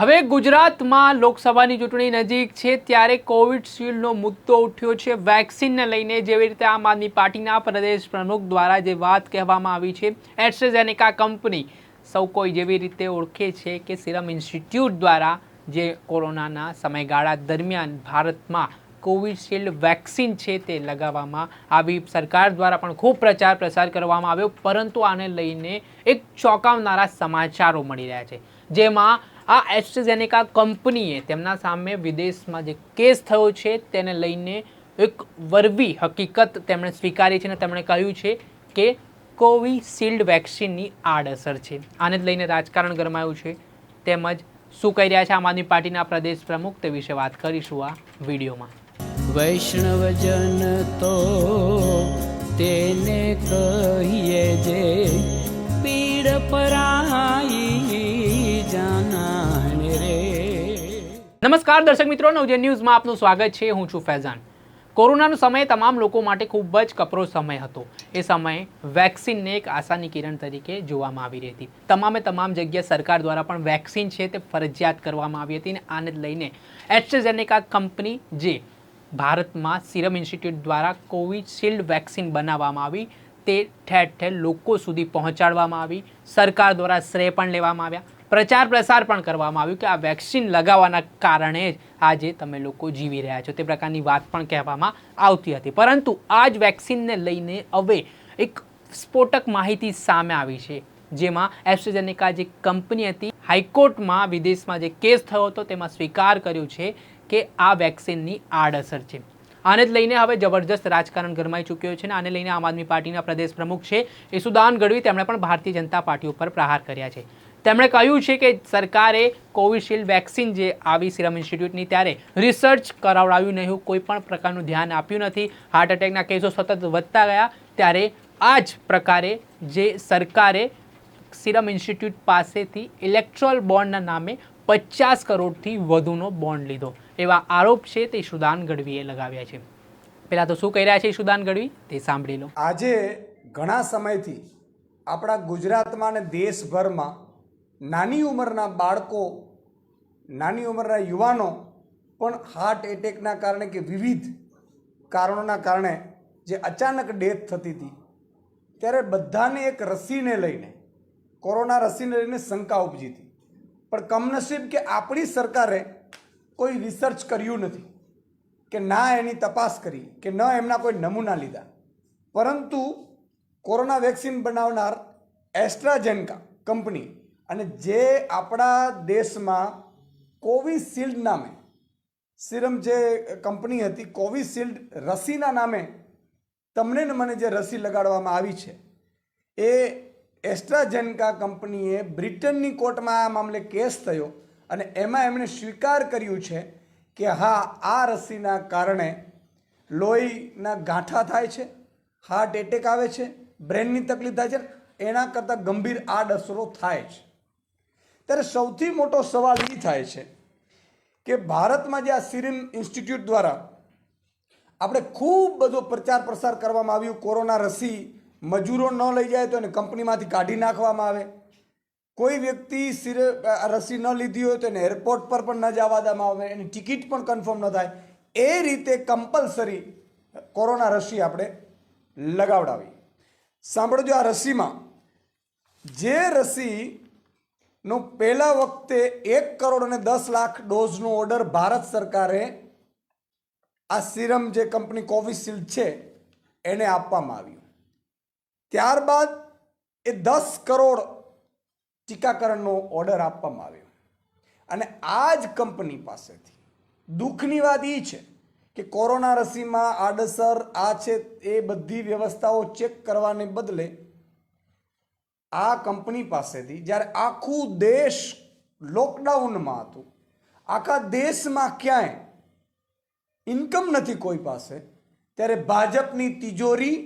હવે ગુજરાતમાં લોકસભાની ચૂંટણી નજીક છે ત્યારે કોવિડશિલ્ડનો મુદ્દો ઉઠ્યો છે. વેક્સિનને લઈને જેવી રીતે આમ આદમી પાર્ટીના પ્રદેશ પ્રમુખ દ્વારા જે વાત કહેવામાં આવી છે એસ્ટ્રેઝેનેકા કંપની સૌ કોઈ જેવી રીતે ઓળખે છે કે સિરમ ઇન્સ્ટિટ્યૂટ દ્વારા જે કોરોનાના સમયગાળા દરમિયાન ભારતમાં કોવિડશીલ્ડ વેક્સિન છે તે લગાવવામાં આવી. સરકાર દ્વારા પણ ખૂબ પ્રચાર પ્રસાર કરવામાં આવ્યો, પરંતુ આને લઈને એક ચોંકાવનારા સમાચારો મળી રહ્યા છે. જેમાં આ એસ્ટ્રેઝેનેકા કંપનીએ તેમના સામે વિદેશમાં જે કેસ થયો છે તેને લઈને એક વરવી હકીકત તેમણે સ્વીકારી છે અને તેમણે કહ્યું છે કે કોવિશિલ્ડ વેક્સિનની આડઅસર છે. આને જ લઈને રાજકારણ ગરમાયું છે. તેમજ શું કહી રહ્યા છે આમ આદમી પાર્ટીના પ્રદેશ પ્રમુખ તે વિશે વાત કરીશું આ વિડીયોમાં. વૈષ્ણવજન તો તેને કહીએ જે પીડ પરાઈ રે નમસ્કાર દર્શક મિત્રો નવજન ન્યૂઝમાં આપનું સ્વાગત છે. હું છું ફૈઝાન. કોરોનાનો સમય તમામ લોકો માટે ખૂબ જ કપરો સમય હતો. એ સમયે વેક્સિનને એક આશાની કિરણ તરીકે જોવામાં આવી રહી હતી. તમામે તમામ જગ્યાએ સરકાર દ્વારા પણ વેક્સિન છે તે ફરજિયાત કરવામાં આવી હતી અને આને લઈને એસ્ટ્રેઝેનેકા કંપની જે ભારતમાં સિરમ ઇન્સ્ટિટ્યૂટ દ્વારા કોવિશિલ્ડ વેક્સિન બનાવવામાં આવી, તે ઠેર ઠેર લોકો સુધી પહોંચાડવામાં આવી. સરકાર દ્વારા શ્રેય પણ લેવામાં આવ્યા. પ્રચાર પ્રસાર પણ કરવામાં આવ્યું કે આ વેક્સિન લગાવવાના કારણે જ આજે તમે લોકો જીવી રહ્યા છો તે પ્રકારની વાત પણ કહેવામાં આવતી હતી. પરંતુ આ જ વેક્સિનને લઈને હવે એક સ્ફોટક માહિતી સામે આવી છે, જેમાં એસ્ટ્રેઝેનેકા જે કંપની હતી, હાઈકોર્ટમાં વિદેશમાં જે કેસ થયો હતો તેમાં સ્વીકાર કર્યો છે કે આ વેક્સિનની આડઅસર છે. આને જ લઈને હવે જબરજસ્ત રાજકારણ ગરમાઈ ચૂક્યો છે અને આને લઈને આમ આદમી પાર્ટીના પ્રદેશ પ્રમુખ છે ઈસુદાન ગઢવી તેમણે પણ ભારતીય જનતા પાર્ટી ઉપર પ્રહાર કર્યા છે. તેમણે કહ્યું છે કે સરકારે કોવિશિલ્ડ વેક્સિન જે આવી સિરમ ઇન્સ્ટિટ્યૂટની ત્યારે રિસર્ચ કરાવડાવ્યું નહીં કોઈ પણ પ્રકારનું ધ્યાન આપ્યું નથી. હાર્ટ એટેકના કેસો સતત વધતા ગયા. ત્યારે આ જ પ્રકારે જે સરકારે સિરમ ઇન્સ્ટિટ્યૂટ પાસેથી ઇલેક્ટ્રોલ બોન્ડના નામે પચાસ કરોડથી વધુનો બોન્ડ લીધો. એવા આરોપ છે તે સુદાન ગઢવીએ લગાવ્યા છે. પહેલાં તો શું કહી રહ્યા છે સુદાન ગઢવી? તે સાંભળી લો. આજે ઘણા સમયથી આપણા ગુજરાતમાં અને દેશભરમાં નાની ઉંમરના બાળકો, નાની ઉંમરના યુવાનો પણ હાર્ટ એટેકના કારણે કે વિવિધ કારણોના કારણે જે અચાનક ડેથ થતી હતી, ત્યારે બધાને એક રસીને લઈને, કોરોના રસીને લઈને શંકા ઉપજી હતી. પણ કમનસીબ કે આપણી સરકારે કોઈ રિસર્ચ કર્યું નથી કે ના એની તપાસ કરી, કે ન એમના કોઈ નમૂના લીધા. પરંતુ કોરોના વેક્સિન બનાવનાર એસ્ટ્રાજેનકા કંપની અને જે આપણા દેશમાં કોવિશિલ્ડ નામે, સિરમ જે કંપની હતી, કોવિશિલ્ડ રસીના નામે તમને ને મને જે રસી લગાડવામાં આવી છે, એ એસ્ટ્રાજેનકા કંપનીએ બ્રિટનની કોર્ટમાં આ મામલે કેસ થયો અને એમાં એમણે સ્વીકાર કર્યું છે કે હા, આ રસીના કારણે લોહીના ગાંઠા થાય છે, હાર્ટ એટેક આવે છે, બ્રેનની તકલીફ થાય છે, એના કરતાં ગંભીર આડઅસરો થાય છે. ત્યારે સૌથી મોટો સવાલ એ થાય છે કે ભારતમાં જે આ સિરિમ ઇન્સ્ટિટ્યૂટ દ્વારા આપણે ખૂબ બધો પ્રચાર પ્રસાર કરવામાં આવ્યું, કોરોના રસી મજૂરો ન લઈ જાય તો એને કંપનીમાંથી કાઢી નાખવામાં આવે. કોઈ વ્યક્તિ સિરે રસી ન લીધી હોય તો એને એરપોર્ટ પર પણ ન જવા દેવામાં આવે, એની ટિકિટ પણ કન્ફર્મ ન થાય. એ રીતે કમ્પલસરી કોરોના રસી આપણે લગાવડાવી. સાંભળજો આ રસીમાં જે રસીનો પહેલા વખતે એક કરોડ અને દસ લાખ ડોઝનો ઓર્ડર ભારત સરકારે આ સિરમ જે કંપની કોવિશિલ્ડ છે, એને આપવામાં આવ્યું. ત્યારબાદ એ દસ કરોડ ટીકાકરણનો ઓર્ડર આપવામાં આવ્યો. અને આ જ કંપની પાસેથી દુઃખની વાત એ છે કે કોરોના રસીમાં આડઅસર આ છે, એ બધી વ્યવસ્થાઓ ચેક કરવાને બદલે આ કંપની પાસેથી જ્યારે આખું દેશ લોકડાઉનમાં હતું, આખા દેશમાં ક્યાંય ઇન્કમ નથી કોઈ પાસે, ત્યારે ભાજપની તિજોરી,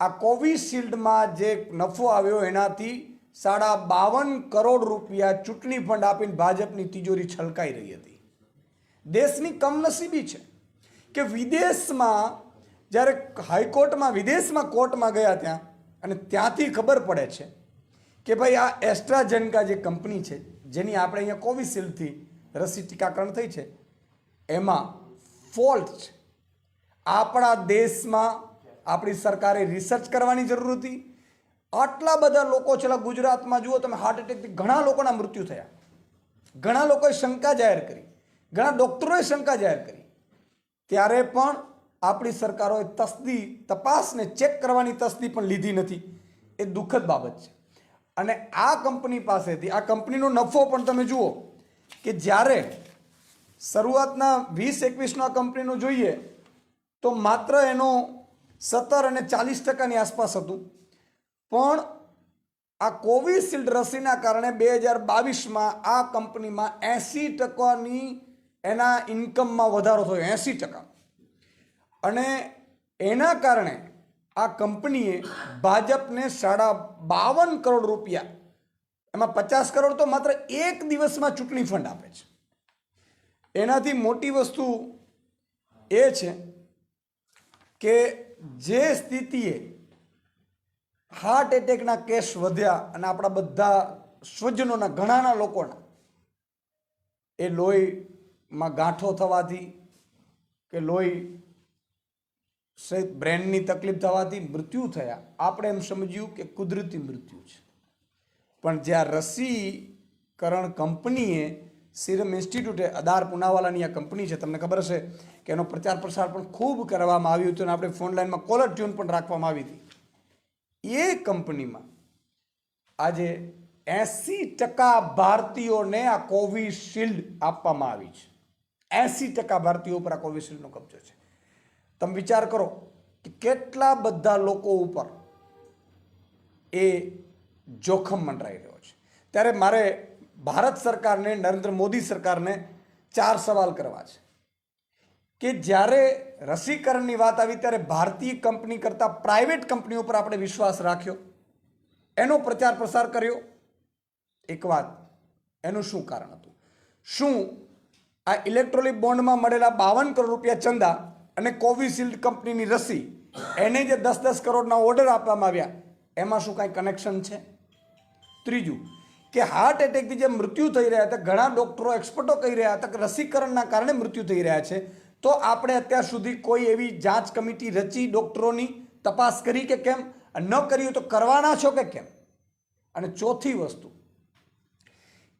આ કોવિશિલ્ડમાં જે નફો આવ્યો એનાથી સાડા બાવન કરોડ રૂપિયા ચૂંટણી ફંડ આપીને ભાજપની તિજોરી છલકાઈ રહી હતી. દેશની કમનસીબી છે કે વિદેશમાં, જ્યારે હાઈકોર્ટમાં, વિદેશમાં કોર્ટમાં ગયા ત્યાં, અને ત્યાંથી ખબર પડે છે કે ભાઈ આ એસ્ટ્રાજનકા જે કંપની છે, જેની આપણે અહીંયા કોવિશિલ્ડથી રસી ટીકાકરણ થઈ છે, એમાં ફોલ્ટ છે. આપણા દેશમાં આપણી સરકારે રિસર્ચ કરવાની જરૂર હતી. આટલા બધા લોકો છેલ્લા ગુજરાતમાં જુઓ તમે હાર્ટ એટેકથી ઘણા લોકોના મૃત્યુ થયા. ઘણા લોકોએ શંકા જાહેર કરી. ઘણા ડૉક્ટરોએ શંકા જાહેર કરી. ત્યારે પણ આપણી સરકારોએ તસ્દી, તપાસને ચેક કરવાની તસ્દી પણ લીધી નથી. એ દુઃખદ બાબત છે. અને આ કંપની પાસેથી, આ કંપનીનો નફો પણ તમે જુઓ કે જ્યારે શરૂઆતના વીસ, એકવીસનો કંપનીનું જોઈએ તો માત્ર એનો સત્તર અને ચાલીસ ટકાની આસપાસ હતું. પણ આ કોવિશિલ્ડ રસીના કારણે બે હજાર બાવીસમાં આ કંપનીમાં એંસી ટકાની એના ઇન્કમમાં વધારો થયો, એંસી ટકા. અને એના કારણે આ કંપનીએ ભાજપને સાડા બાવન કરોડ રૂપિયા, એમાં પચાસ કરોડ તો માત્ર એક દિવસમાં ચૂંટણી ફંડ આપે છે. એનાથી મોટી વસ્તુ એ છે કે જે સ્થિતિએ હાર્ટ એટેકના કેસ વધ્યા અને આપણા બધા સ્વજનોના, ઘણાના લોકોના, એ લોહીમાં ગાંઠો થવાથી કે લોહી સહિત બ્રેનની તકલીફ થવાથી મૃત્યુ થયા. આપણે એમ સમજ્યું કે કુદરતી મૃત્યુ છે. પણ જ્યાં રસીકરણ કંપનીએ, સિરમ ઇન્સ્ટિટ્યૂટે, અદાર પુનાવાલાની આ કંપની છે, તમને ખબર હશે કે એનો પ્રચાર પ્રસાર પણ ખૂબ કરવામાં આવ્યું હતું અને આપણે ફોન લાઈનમાં કોલર ટ્યુન પણ રાખવામાં આવી હતી. એ કંપનીમાં આજે એંસી ટકા ભારતીયોને આ કોવિશિલ્ડ આપવામાં આવી છે. એંસી ટકા ભારતીયો ઉપર આ કોવિશિલ્ડનો કબજો છે. તમે વિચાર કરો કે કેટલા બધા લોકો ઉપર એ જોખમ મંડરાઈ રહ્યો છે. ત્યારે મારે ભારત સરકારને, નરેન્દ્ર મોદી સરકારને ચાર સવાલ કરવા છે. કે જ્યારે રસીકરણની વાત આવી, ત્યારે ભારતીય કંપની કરતાં પ્રાઇવેટ કંપનીઓ પર આપણે વિશ્વાસ રાખ્યો? એનો પ્રચાર પ્રસાર કર્યો? એક વાત, એનું શું કારણ હતું? શું આ ઇલેક્ટ્રોનિક બોન્ડમાં મળેલા બાવન કરોડ રૂપિયા ચંદા અને કોવિશિલ્ડ કંપનીની રસી, એને જે દસ દસ કરોડના ઓર્ડર આપવામાં આવ્યા, એમાં શું કાંઈ કનેક્શન છે? ત્રીજું, કે હાર્ટ એટેકથી જે મૃત્યુ થઈ રહ્યા હતા, ઘણા ડૉક્ટરો એક્સપર્ટો કહી રહ્યા હતા કે રસીકરણના કારણે મૃત્યુ થઈ રહ્યા છે. તો આપણે અત્યાર સુધી કોઈ એવી જાંચ કમિટી રચી ડૉક્ટરોની તપાસ કરી કે કેમ? ન કરી તો કરવાના છો કે કેમ? અને ચોથી વસ્તુ,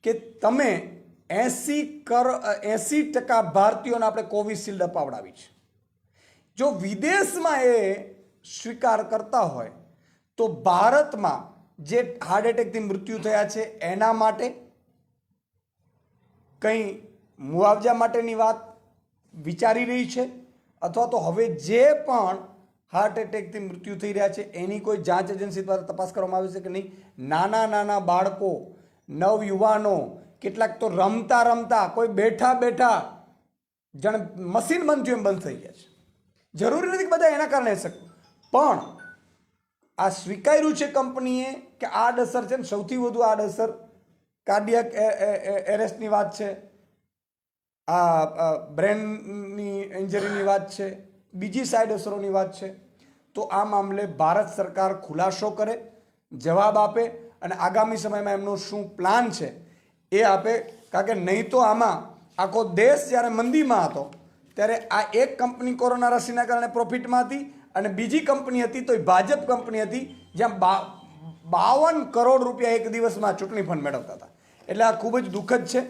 કે તમે એંસી કર, એંસી ટકા ભારતીયોને આપણે કોવિશિલ્ડ અપાવડાવી છે. જો વિદેશમાં એ સ્વીકાર કરતા હોય, તો ભારતમાં જે હાર્ટ એટેકથી મૃત્યુ થયા છે, એના માટે કંઈ મુઆવજા માટેની વાત વિચારી રહી છે? અથવા તો હવે જે પણ હાર્ટ એટેકથી મૃત્યુ થઈ રહ્યા છે, એની કોઈ જાંચ એજન્સી દ્વારા તપાસ કરવામાં આવે છે કે નહીં? નાના નાના બાળકો, નવ યુવાનો, કેટલાક તો રમતા રમતા કોઈ બેઠા બેઠા જાણે મશીન બનતું એમ બંધ થઈ ગયા છે. જરૂરી નથી બધા એના કારણે હશે પણ આ સ્વીકાર્યું છે કંપનીએ કે આડઅસર છે ને સૌથી વધુ આડઅસર કાર્ડિયક એરેસ્ટની વાત છે આ બ્રેનની ઇન્જરીની વાત છે, બીજી સાઈડ અસરોની વાત છે, તો આ મામલે ભારત સરકાર ખુલાસો કરે, જવાબ આપે અને આગામી સમયમાં એમનો શું પ્લાન છે એ આપે. કારણ કે નહીં તો આમાં આખો દેશ જ્યારે મંદીમાં હતો ત્યારે આ એક કંપની કોરોના રસીના કારણે પ્રોફિટમાં હતી અને બીજી કંપની હતી તો એ ભાજપ કંપની હતી જ્યાં બા, બાવન કરોડ રૂપિયા એક દિવસમાં ચૂંટણી ફંડ મેળવતા હતા. એટલે આ ખૂબ જ દુઃખદ છે.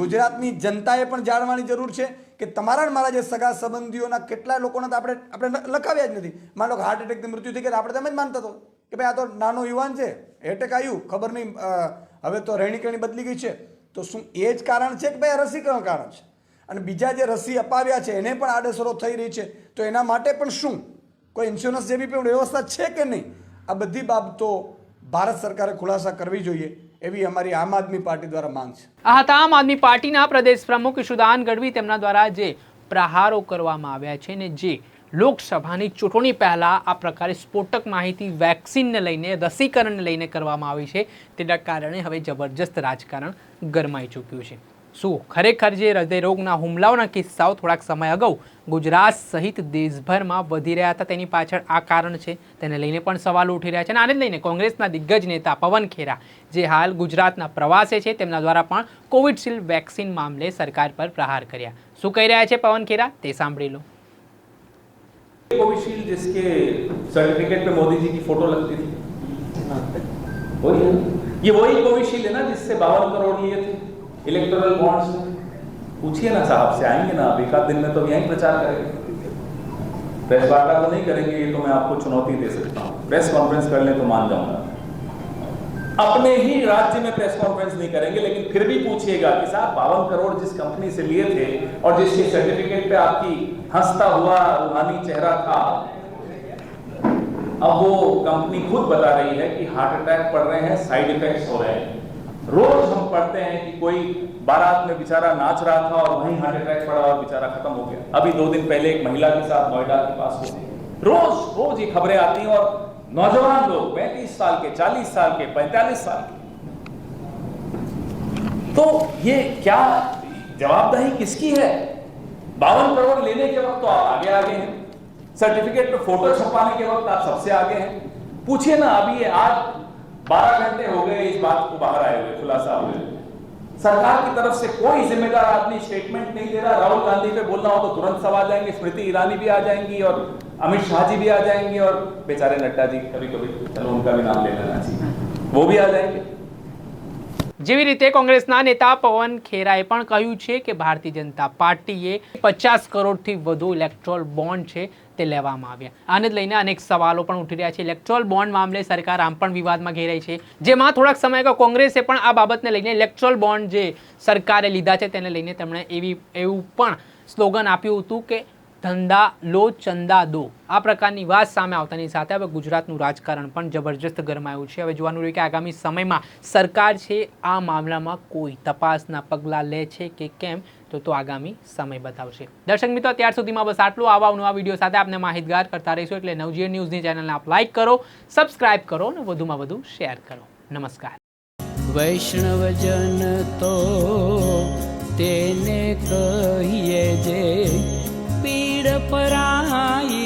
ગુજરાતની જનતાએ પણ જાણવાની જરૂર છે કે તમારા મારા જે સગા સંબંધીઓના કેટલા લોકોના તો આપણે આપણે લખાવ્યા જ નથી. માનો કે હાર્ટ એટેકથી મૃત્યુ થઈ ગયા આપણે તમે જ માનતા હતો કે ભાઈ આ તો નાનો યુવાન છે એટેક આવ્યું, ખબર નહીં હવે તો રહેણી કરણી બદલી ગઈ છે. તો શું એ જ કારણ છે કે ભાઈ આ રસીકરણ કારણ છે? અને બીજા જે રસી અપાવ્યા છે, એને પણ આડઅસરો થઈ રહી છે. તો એના માટે પણ શું? કોઈ ઇન્સ્યોરન્સ જેવી પણ વ્યવસ્થા છે કે નહીં? આ બધી બાબતો ભારત સરકારે ખુલાસા કરવી જોઈએ એવી અમારી આમ આદમી પાર્ટી દ્વારા માંગ છે. આ હતા આમ આદમી પાર્ટીના પ્રદેશ પ્રમુખ ઈશુદાન ગઢવી. તેમના દ્વારા જે પ્રહારો કરવામાં આવ્યા છે ને જે લોકસભાની ચૂંટણી પહેલાં આ પ્રકારે સ્ફોટક માહિતી વેક્સિનને લઈને, રસીકરણને લઈને કરવામાં આવી છે, તેના કારણે હવે જબરજસ્ત રાજકારણ ગરમાઈ ચૂક્યું છે. શું ખરેખર જે હૃદયરોગના હુમલાઓના કિસ્સાઓ થોડાક સમય અગાઉ ગુજરાત સહિત દેશભરમાં વધી રહ્યા હતા તેની પાછળ આ કારણ છે તેને લઈને પણ સવાલો ઉઠી રહ્યા છે અને આને જ લઈને કોંગ્રેસના દિગ્ગજ નેતા પવન ખેરા જે હાલ ગુજરાતના પ્રવાસે છે તેમના દ્વારા પણ કોવિડશિલ્ડ વેક્સિન મામલે સરકાર પર પ્રહાર કર્યા શું કહી રહ્યા છે પવન ખેરા તે સાંભળી લો कोविशील्ड जिसके सर्टिफिकेट पे मोदी जी की फोटो लगती थी वही है ये वही कोविशील्ड है ना जिससे बावन करोड़ लिए थे इलेक्टोरल बॉन्ड्स में पूछिए ना साहब, से आएँगे ना एक आध दिन में तो यहीं प्रचार करेंगे। प्रेस वार्ता तो नहीं करेंगे, ये तो मैं आपको चुनौती दे सकता हूँ। प्रेस कॉन्फ्रेंस कर लें तो मान जाऊँगा। अपने ही राज्य में प्रेस कॉन्फ्रेंस नहीं करेंगे, लेकिन फिर भी पूछिएगा कि साहब, बावन करोड़ जिस कंपनी से लिए थे और जिसके सर्टिफिकेट पे आपकी हंसता हुआ, रूहानी चेहरा था, अब वो कंपनी खुद बता रही है कि हार्ट अटैक पड़ रहे हैं साइड इफेक्ट्स हो रहे हैं। रोज हम पढ़ते हैं कि कोई बारात में बेचारा नाच रहा था और वहीं हार्ट अटैक पड़ा और बेचारा खत्म हो गया। अभी दो दिन पहले एक महिला के साथ नोएडा के पास हुई रोज रोज ये खबरें आती हैं और नौजवान लोग पैंतीस साल के, चालीस साल के, पैंतालीस साल के। तो ये क्या जवाबदेही किसकी है? बावन करोड़ लेने के वक्त तो आप आगे आगे हैं। सर्टिफिकेट पे फ़ोटो छपाने के वक्त आप सबसे आगे हैं। पूछिए ना, अभी ये आज 12 घंटे हो गए इस बात को बाहर आए हुए खुलासा हुए सरकार की तरफ से कोई जिम्मेदार आदमी स्टेटमेंट नहीं दे रहा राहुल गांधी पे बोलना हो तो तुरंत सब आ जाएंगे स्मृति ईरानी भी आ जाएंगी और अमित शाह जी भी आ जाएंगे और बेचारे नड्डा जी कभी कभी चलो उनका भी नाम ले लेना चाहिए वो भी आ जाएंगे જેવી રીતે કોંગ્રેસના નેતા પવન ખેરાએ પણ કહ્યું છે કે ભારતીય જનતા પાર્ટીએ પચાસ કરોડથી વધુ ઇલેક્ટ્રોલ બોન્ડ છે તે લેવામાં આવ્યા. આને લઈને અનેક સવાલો પણ ઉઠી રહ્યા છે. ઇલેક્ટ્રોલ બોન્ડ મામલે સરકાર આમ પણ વિવાદમાં ઘેરાઈ છે. જેમાં થોડાક સમય અગાઉ કોંગ્રેસે પણ આ બાબતને લઈને ઇલેક્ટ્રોલ બોન્ડ જે સરકારે લીધા છે, તેને લઈને તેમણે એવી એવું પણ સ્લોગન આપ્યું હતું કે ધંધા લો ચંદા દો. આ પ્રકારની વાત સામે આવતાની સાથે હવે ગુજરાતનું રાજકારણ પણ જબરજસ્ત ગરમાયું છે. હવે જોવાનું રહ્યું કે આગામી સમયમાં સરકાર છે આ મામલામાં કોઈ તપાસના પગલાં લે છે કે કેમ? તો તો આગામી સમય બતાવશે. દર્શક મિત્રો ત્યાર સુધીમાં બસ આટલું. આવા નવા વીડિયો સાથે આપને માહિતગાર કરતા રહીશું એટલે નવજીવન ન્યૂઝની ચેનલને આપ લાઇક કરો સબસ્ક્રાઇબ કરો અને વધુમાં વધુ શેર કરો. નમસ્કાર. વૈષ્ણવજન તો તેને કહીએ જે पराई